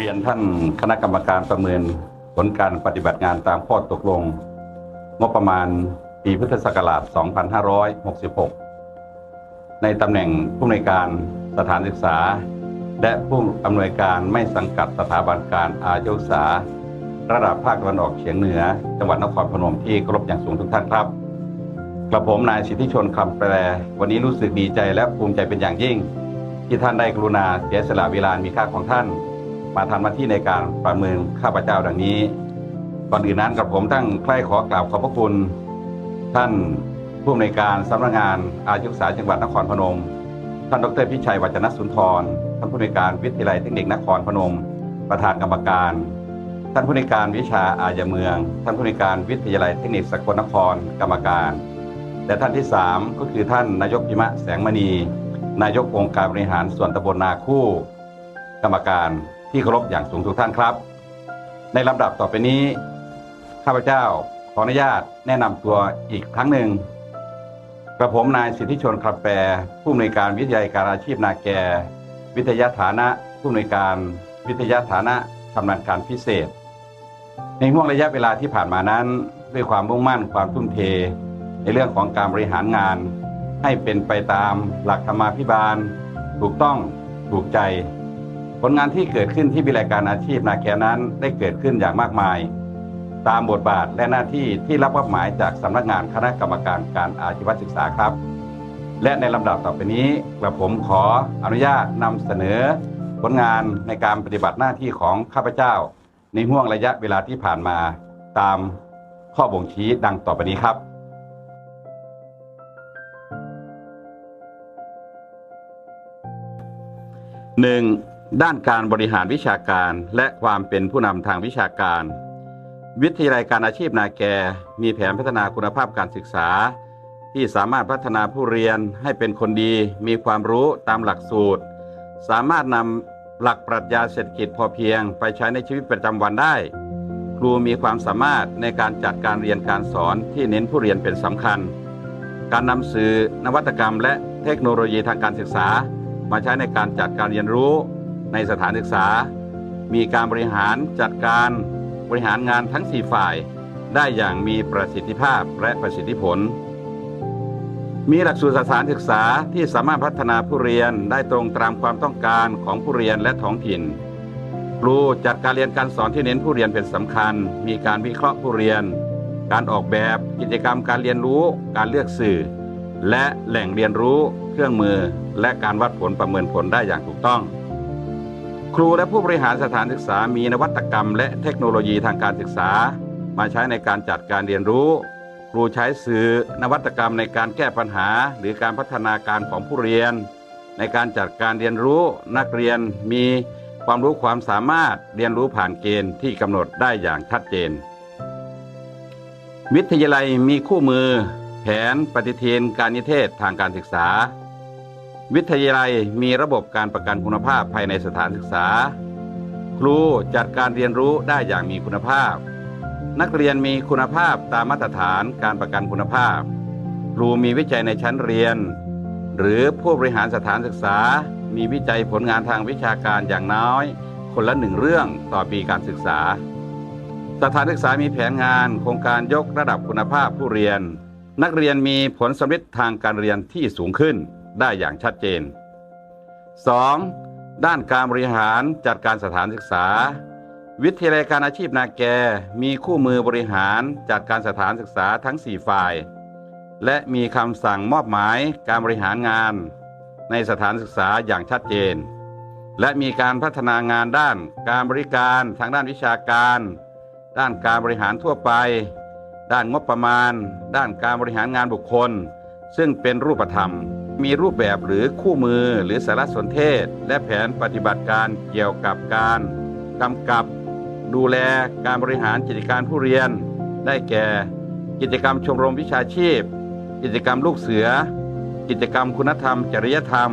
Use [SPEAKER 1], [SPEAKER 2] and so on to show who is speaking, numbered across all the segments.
[SPEAKER 1] เรียนท่านคณะกรรมการประเมินผลการปฏิบัติงานตามข้อตกลง งบประมาณปีพุทธศักราช 2566 ในตำแหน่งผู้อำนวยการสถานศึกษา และผู้อำนวยการไม่สังกัดสถาบันการอาชีวศึกษา ระดับภาคตะวันออกเฉียงเหนือ จังหวัดนครพนมที่เคารพอย่างสูงทุกท่านครับกระผมนายสิทธิชนคำแปล วันนี้รู้สึกดีใจและภูมิใจเป็นอย่างยิ่ง ที่ท่านได้กรุณาเสียสละเวลามีค่าของท่าน มาทำหน้าที่ในการประเมินข้าพเจ้าดังนี้ ก่อนอื่นนั้นกับผมตั้งใคร่ขอกราบขอบพระคุณ ท่านผู้อำนวยการสำนักงานอาชีวศึกษาจังหวัดนครพนม ท่านดรพิชัยวัจนสุนทร ท่านผู้อำนวยการวิทยาลัยเทคนิคนครพนม ประธานกรรมการ ท่านผู้อำนวยการวิชาอาญาเมือง ท่านผู้อำนวยการวิทยาลัยเทคนิคสกลนครกรรมการและท่านที่ 3 ก็คือท่านนายกพิมะแสงมณี นายกองค์การบริหารส่วนตำบลนาคู่ กรรมการ ที่เคารพอย่างสูงทุกท่านครับ ในลำดับต่อไปนี้ ข้าพเจ้าขออนุญาตแนะนำตัวอีกครั้งหนึ่งกระผมนายสิทธิชนคำแปรผู้อำนวยการวิทยาการอาชีพนาแก วิทยาฐานะผู้อำนวยการวิทยาฐานะชำนาญการพิเศษ ในห่วงระยะเวลาที่ผ่านมานั้น ด้วยความมุ่งมั่นความทุ่มเท ในเรื่องของการบริหารงาน ให้เป็นไปตามหลักธรรมาภิบาล ถูกต้องถูกใจ ผลงานที่เกิดขึ้นที่วิทยาการอาชีพนาแกนั้นได้เกิดขึ้นอย่างมากมาย ตามบทบาทและหน้าที่ที่รับมอบหมายจากสำนักงานคณะกรรมการการอาชีวศึกษาครับ และในลำดับต่อไปนี้กระผมขออนุญาตนำเสนอ ผลงานในการปฏิบัติหน้าที่ของข้าพเจ้า ในห่วงระยะเวลาที่ผ่านมาตามข้อบ่งชี้ดังต่อไปนี้ครับ 1. ด้านการบริหารวิชาการและความเป็นผู้นำทางวิชาการ วิทยาลัยการอาชีพนาแก มีแผนพัฒนาคุณภาพการศึกษา ที่สามารถพัฒนาผู้เรียนให้เป็นคนดี มีความรู้ตามหลักสูตร สามารถนำหลักปรัชญาเศรษฐกิจพอเพียง ไปใช้ในชีวิตประจำวันได้ ครูมีความสามารถในการจัดการเรียนการสอนที่เน้นผู้เรียนเป็นสำคัญ การนำสื่อนวัตกรรม และเทคโนโลยีทางการศึกษา มาใช้ในการจัดการเรียนรู้ ในสถานศึกษา มีการบริหารจัดการบริหารงานทั้ง 4 ฝ่าย ได้อย่างมีประสิทธิภาพและประสิทธิผล มีหลักสูตรสถานศึกษาที่สามารถพัฒนาผู้เรียนได้ตรงตามความต้องการของผู้เรียนและท้องถิ่น ครูจัดการเรียนการสอนที่เน้นผู้เรียนเป็นสำคัญ มีการวิเคราะห์ผู้เรียน การออกแบบกิจกรรมการเรียนรู้ การเลือกสื่อ และแหล่งเรียนรู้ เครื่องมือ และการวัดผลประเมินผลได้อย่างถูกต้อง ครูและผู้บริหารสถานศึกษามีนวัตกรรม และเทคโนโลยีทางการศึกษา มาใช้ในการจัดการเรียนรู้ ครูใช้สื่อนวัตกรรมในการแก้ปัญหา หรือการพัฒนาการของผู้เรียน ในการจัดการเรียนรู้นักเรียนมีความรู้ความสามารถเรียนรู้ผ่านเกณฑ์ที่กำหนดได้อย่างชัดเจน วิทยาลัยมีคู่มือ แผนปฏิทินการนิเทศทางการศึกษา วิทยาลัยมีระบบการประกันคุณภาพภายในสถานศึกษา ครูจัดการเรียนรู้ได้อย่างมีคุณภาพ นักเรียนมีคุณภาพตามมาตรฐานการประกันคุณภาพ ครูมีวิจัยในชั้นเรียน หรือผู้บริหารสถานศึกษา มีวิจัยผลงานทางวิชาการอย่างน้อย คนละหนึ่งเรื่องต่อปีการศึกษา สถานศึกษามีแผนงานโครงการยกระดับคุณภาพผู้เรียน นักเรียนมีผลสำเร็จทางการเรียนที่สูงขึ้น ได้อย่างชัดเจน 2. ด้านการบริหารจัดการสถานศึกษา วิทยาลัยการอาชีพนาแกมีคู่มือบริหารจัดการสถานศึกษาทั้ง 4 ฝ่าย และมีคำสั่งมอบหมายการบริหารงาน ในสถานศึกษาอย่างชัดเจน และมีการพัฒนางานด้านการบริการทางด้านวิชาการ ด้านการบริหารทั่วไป ด้านงบประมาณ ด้านการบริหารงานบุคคล ซึ่งเป็นรูปธรรม มีรูปแบบหรือคู่มือหรือสารสนเทศ และแผนปฏิบัติการเกี่ยวกับการกำกับดูแลการบริหารกิจการผู้เรียน ได้แก่ กิจกรรมชมรมวิชาชีพ กิจกรรมลูกเสือ กิจกรรมคุณธรรม จริยธรรม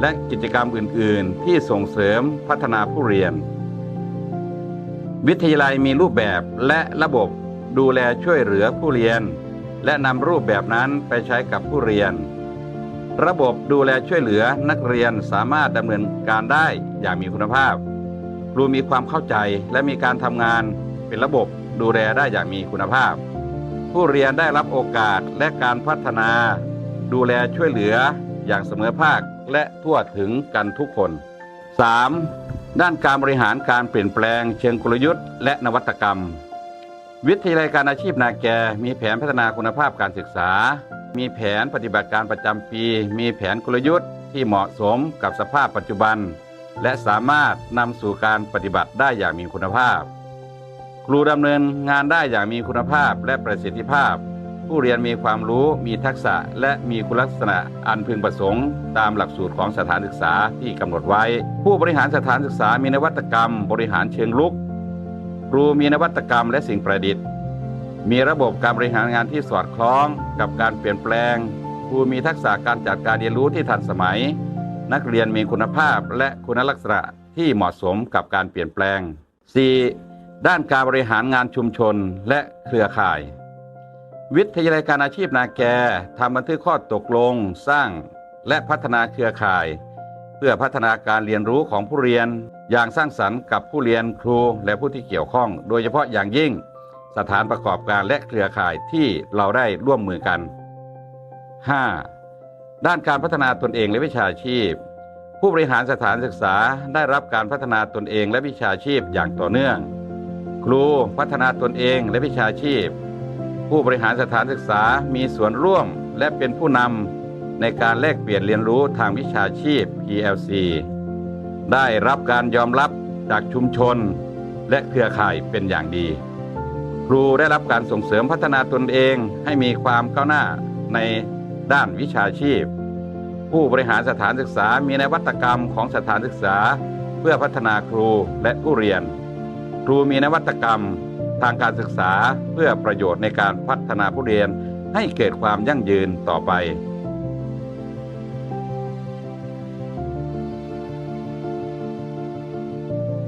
[SPEAKER 1] และกิจกรรมอื่น ๆ ที่ส่งเสริมพัฒนาผู้เรียน วิทยาลัยมีรูปแบบและระบบดูแลช่วยเหลือผู้เรียน และนำรูปแบบนั้นไปใช้กับผู้เรียน ระบบดูแลช่วยเหลือนักเรียนสามารถดำเนินการได้อย่างมีคุณภาพ ครูมีความเข้าใจและมีการทำงานเป็นระบบดูแลได้อย่างมีคุณภาพ ผู้เรียนได้รับโอกาสและการพัฒนา ดูแลช่วยเหลืออย่างเสมอภาคและทั่วถึงกันทุกคน 3. ด้านการบริหารการเปลี่ยนแปลงเชิงกลยุทธ์และนวัตกรรม วิทยาลัยการอาชีพนาแกมีแผนพัฒนาคุณภาพการศึกษา มีแผนปฏิบัติการประจำปี มีแผนกลยุทธ์ที่เหมาะสมกับสภาพปัจจุบัน และสามารถนำสู่การปฏิบัติได้อย่างมีคุณภาพ ครูดำเนินงานได้อย่างมีคุณภาพและประสิทธิภาพ ผู้เรียนมีความรู้มีทักษะและมีคุณลักษณะอันพึงประสงค์ ตามหลักสูตรของสถานศึกษาที่กำหนดไว้ ผู้บริหารสถานศึกษามีนวัตกรรม บริหารเชิงลุก ครูมีนวัตกรรมและสิ่งประดิษฐ์ มีระบบการบริหารงานที่สอดคล้องกับการเปลี่ยนแปลง ครูมีทักษะการจัดการเรียนรู้ที่ทันสมัย นักเรียนมีคุณภาพและคุณลักษณะที่เหมาะสมกับการเปลี่ยนแปลง 4. ด้านการบริหารงานชุมชนและเครือข่าย วิทยาลัยการอาชีพนาแกทำบันทึกข้อตกลง สร้าง และพัฒนาเครือข่าย เพื่อพัฒนาการเรียนรู้ของผู้เรียน อย่างสร้างสรรค์กับผู้เรียนครูและผู้ที่เกี่ยวข้อง โดยเฉพาะอย่างยิ่ง สถานประกอบการและเครือข่ายที่เราได้ร่วมมือกัน 5. ด้านการพัฒนาตนเองและวิชาชีพ ผู้บริหารสถานศึกษาได้รับการพัฒนาตนเองและวิชาชีพอย่างต่อเนื่อง ครูพัฒนาตนเองและวิชาชีพ ผู้บริหารสถานศึกษามีส่วนร่วมและเป็นผู้นำในการแลกเปลี่ยนเรียนรู้ทางวิชาชีพ PLC ได้รับการยอมรับจากชุมชน และเครือข่ายเป็นอย่างดี ครูได้รับการส่งเสริมพัฒนาตนเองให้มีความก้าวหน้าในด้านวิชาชีพ ผู้บริหารสถานศึกษามีนวัตกรรมของสถานศึกษา เพื่อพัฒนาครูและผู้เรียน ครูมีนวัตกรรมทางการศึกษาเพื่อประโยชน์ในการพัฒนาผู้เรียนให้เกิดความยั่งยืนต่อไป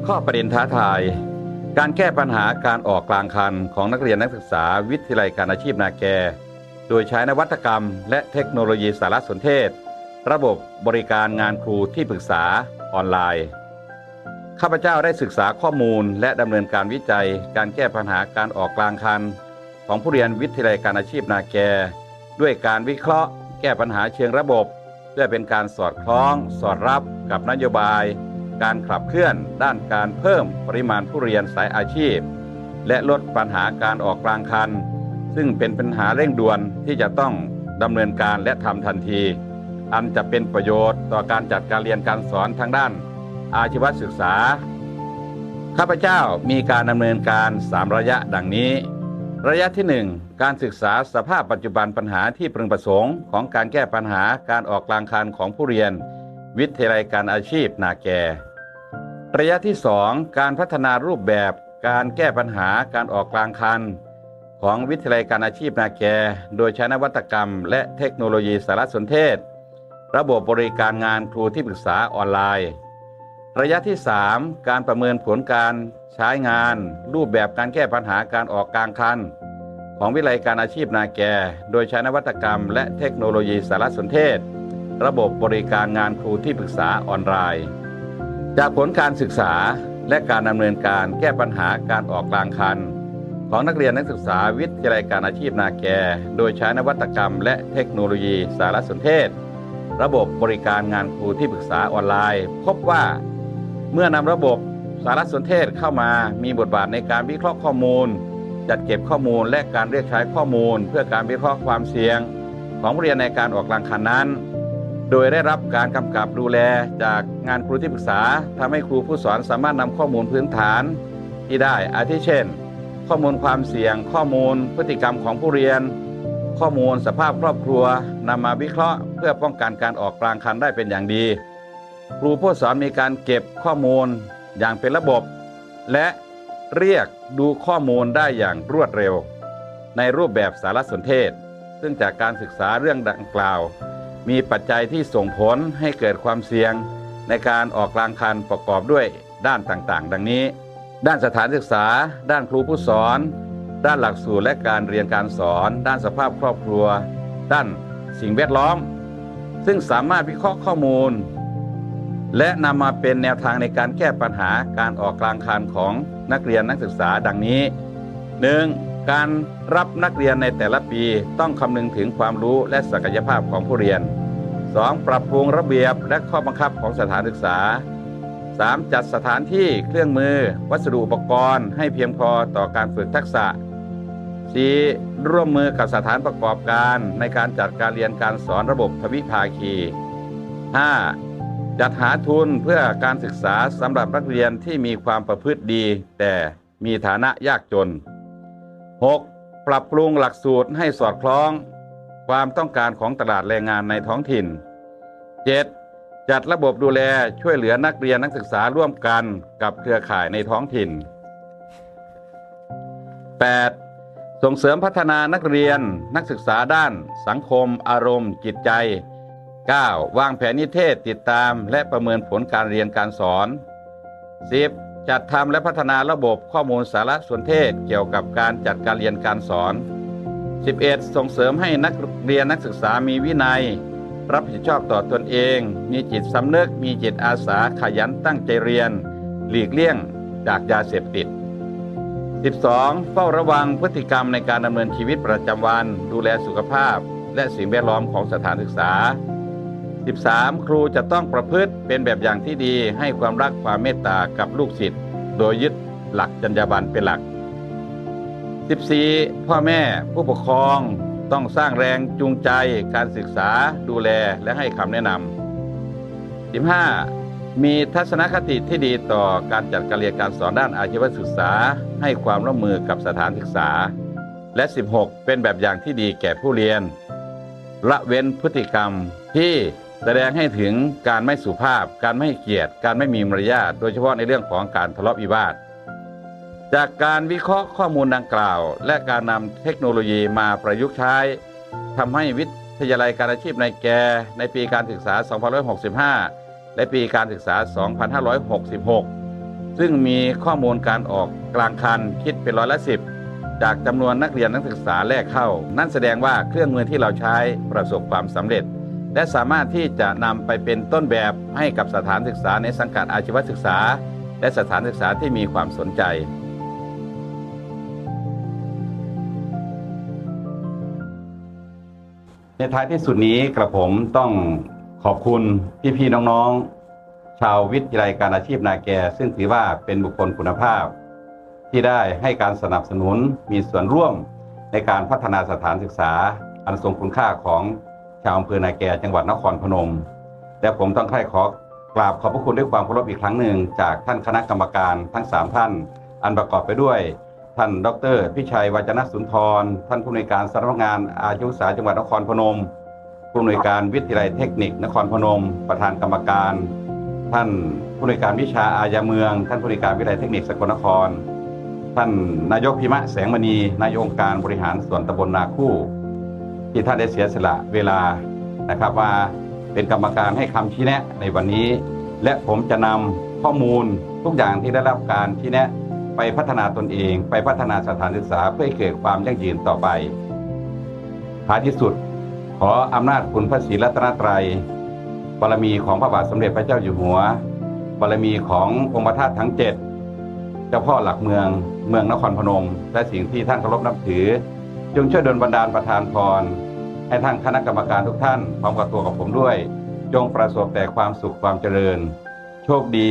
[SPEAKER 1] ข้อประเด็นท้าทาย การแก้ปัญหาการออกกลางคันของนักเรียนนักศึกษาวิทยาลัยการอาชีพนาแก โดยใช้นวัตกรรม และเทคโนโลยีสารสนเทศ ระบบบริการงานครูที่ปรึกษาออนไลน์ ข้าพเจ้าได้ศึกษาข้อมูลและดำเนินการวิจัย การแก้ปัญหาการออกกลางคันของผู้เรียนวิทยาลัยการอาชีพนาแก ด้วยการวิเคราะห์ แก้ปัญหาเชิงระบบเพื่อเป็นการสอดคล้อง สอดรับกับนโยบาย การขับเคลื่อน ด้านการเพิ่มปริมาณผู้เรียนสายอาชีพ และลดปัญหาการออกกลางคัน ซึ่งเป็นปัญหาเร่งด่วนที่จะต้องดำเนินการและทำทันที อันจะเป็นประโยชน์ต่อการจัดการเรียนการสอนทางด้าน อาชีวศึกษา ข้าพเจ้ามีการดำเนินการ 3 ระยะดังนี้ ระยะที่ 1 การศึกษาสภาพปัจจุบันปัญหาที่พึงประสงค์ของการแก้ปัญหาการออกกลางคันของผู้เรียน วิทยาลัยการอาชีพนาแก ระยะที่ 2 การพัฒนารูปแบบการแก้ปัญหาการออกกลางคัน ของวิทยาลัยการอาชีพนาแก โดยใช้นวัตกรรม และเทคโนโลยีสารสนเทศ ระบบบริการงานครูที่ปรึกษาออนไลน์ ระยะที่ 3 การประเมินผลการใช้งาน รูปแบบการแก้ปัญหาการออกกลางคัน ของวิทยาลัยการอาชีพนาแก โดยใช้นวัตกรรม และเทคโนโลยีสารสนเทศ ระบบบริการงานครูที่ปรึกษาออนไลน์ จากผลการศึกษาและการดำเนินการแก้ปัญหาการออกกลางคัน ของนักเรียนนักศึกษาวิทยาลัยการอาชีพนาแก โดยใช้นวัตกรรม และเทคโนโลยีสารสนเทศ ระบบบริการงานครูที่ปรึกษาออนไลน์ พบว่าเมื่อนำระบบสารสนเทศเข้ามามีบทบาทในการวิเคราะห์ข้อมูล จัดเก็บข้อมูลและการเรียกใช้ข้อมูล เพื่อการวิเคราะห์ความเสี่ยง ของเรียนในการออกกลางคันนั้น โดยได้รับการกำกับดูแลจากงานครูที่ปรึกษาทำให้ครูผู้สอนสามารถนำข้อมูลพื้นฐานที่ได้อาทิเช่น ข้อมูลความเสี่ยง ข้อมูลพฤติกรรมของผู้เรียน ข้อมูลสภาพครอบครัวนำมาวิเคราะห์ เพื่อป้องกันการออกกลางคันได้เป็นอย่างดี ครูผู้สอนมีการเก็บข้อมูลอย่างเป็นระบบ และเรียกดูข้อมูลได้อย่างรวดเร็ว ในรูปแบบสารสนเทศ ซึ่งจากการศึกษาเรื่องดังกล่าว มีปัจจัยที่ส่งผลให้เกิดความเสี่ยง ในการออกกลางคันประกอบด้วยด้านต่างๆ ดังนี้ ด้านสถานศึกษา ด้านครูผู้สอน ด้านหลักสูตรและการเรียนการสอน ด้านสภาพครอบครัว ด้านสิ่งแวดล้อม ซึ่งสามารถวิเคราะห์ข้อมูล และนำมาเป็นแนวทางในการแก้ปัญหาการออกกลางคันของนักเรียนนักศึกษาดังนี้ 1. การรับนักเรียนในแต่ละปีต้องคำนึงถึงความรู้และศักยภาพของผู้เรียน 2. ปรับปรุงระเบียบและข้อบังคับของสถานศึกษา 3. จัดสถานที่เครื่องมือ วัสดุอุปกรณ์ ให้เพียงพอต่อการฝึกทักษะ 4. ร่วมมือกับสถานประกอบการในการจัดการเรียนการสอนระบบทวิภาคี 5. จัดหาทุนเพื่อการศึกษาสำหรับนักเรียนที่มีความประพฤติดี แต่มีฐานะยากจน 6. ปรับปรุงหลักสูตรให้สอดคล้อง ความต้องการของตลาดแรงงานในท้องถิ่น 7. จัดระบบดูแลช่วยเหลือนักเรียนนักศึกษาร่วมกันกับเครือข่ายในท้องถิ่น 8. ส่งเสริมพัฒนานักเรียนนักศึกษาด้าน สังคม อารมณ์ จิตใจ 9. วางแผนนิเทศติดตามและประเมินผลการเรียนการสอน 10. จัดทำและพัฒนาระบบข้อมูลสารสนเทศเกี่ยวกับการจัดการเรียนการสอน 11. ส่งเสริมให้นักเรียนนักศึกษามีวินัย รับผิดชอบต่อตนเอง มีจิตสำนึก มีจิตอาสาขยันตั้งใจเรียน หลีกเลี่ยงจากยาเสพติด 12. เฝ้าระวังพฤติกรรมในการดำเนินชีวิตประจำวัน ดูแลสุขภาพ และสิ่งแวดล้อมของสถานศึกษา 13. ครูจะต้องประพฤติเป็นแบบอย่างที่ดีให้ความรักความเมตตากับลูกศิษย์โดยยึดหลักจรรยาบรรณเป็นหลัก 14. พ่อแม่ผู้ปกครองต้องสร้างแรงจูงใจการศึกษาดูแลและให้คำแนะนำ 15. มีทัศนคติที่ดีต่อการจัดการเรียนการสอนด้านอาชีวศึกษา ให้ความร่วมมือกับสถานศึกษา และ 16. เป็นแบบอย่างที่ดีแก่ผู้เรียน ละเว้นพฤติกรรมที่ แสดงให้ถึงการไม่สุภาพ การไม่ให้เกียรติ การไม่มีมารยาทโดยเฉพาะในเรื่องของการทะเลาะวิวาท จากการวิเคราะห์ข้อมูลดังกล่าว และการนำเทคโนโลยีมาประยุกต์ใช้ทำให้วิทยาลัยการอาชีพในแกในปีการศึกษา 2565 และปีการศึกษา 2566 ซึ่งมีข้อมูลการออกกลางคันคิดเป็นร้อยละสิบจากจำนวนนักเรียนนักศึกษาแรกเข้า นั่นแสดงว่าเครื่องมือที่เราใช้ประสบความสำเร็จ และสามารถที่จะนำไปเป็นต้นแบบให้กับสถานศึกษาในสังกัดอาชีวศึกษา และสถานศึกษาที่มีความสนใจ ในท้ายที่สุดนี้กระผมต้องขอบคุณพี่ๆน้องๆ ชาววิทยาลัยการอาชีพนาแก ซึ่งถือว่าเป็นบุคคลคุณภาพ ที่ได้ให้การสนับสนุนมีส่วนร่วมในการพัฒนาสถานศึกษา อันทรงคุณค่าของ ชาวอำเภอนาแกจังหวัดนครพนม และผมต้องใคร่ขอกราบขอบพระคุณด้วยความเคารพอีกครั้งหนึ่งจากท่านคณะกรรมการทั้ง 3 ท่าน อันประกอบไปด้วย ท่านดรพิชัยวาจนสุนทร ท่านผู้อำนวยการสำนักงานอาชีวศึกษาจังหวัดนครพนม ผู้อำนวยการวิทยาลัยเทคนิคนครพนม ประธานกรรมการ ท่านผู้อำนวยการวิชาอาญาเมือง ท่านผู้อำนวยการวิทยาลัยเทคนิคสกลนคร ท่านนายกพิมะแสงมณีนายองค์การบริหารส่วนตำบลนาคู่ ที่ท่านได้เสียสละเวลานะครับว่าเป็นกรรมการให้คำชี้แนะในวันนี้ และผมจะนำข้อมูลทุกอย่างที่ได้รับการชี้แนะไปพัฒนาตนเอง ไปพัฒนาสถานศึกษาเพื่อให้เกิดความยั่งยืนต่อไปท้ายที่สุด ขออำนาจคุณพระศรีรัตนตรัยบารมีของพระบาทสมเด็จพระเจ้าอยู่หัวบารมีขององค์พระธาตุทั้งเจ็ดเจ้าพ่อหลักเมืองเมืองนครพนม และสิ่งที่ท่านเคารพนับถือ จงช่วยดลบันดาลประทานพร ให้ทางคณะกรรมการทุกท่าน พร้อมกับตัวกับผมด้วย จงประสบแต่ความสุขความเจริญ โชคดี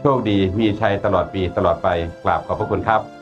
[SPEAKER 1] โชคดีมีชัยตลอดปีตลอดไปกราบขอบพระคุณครับ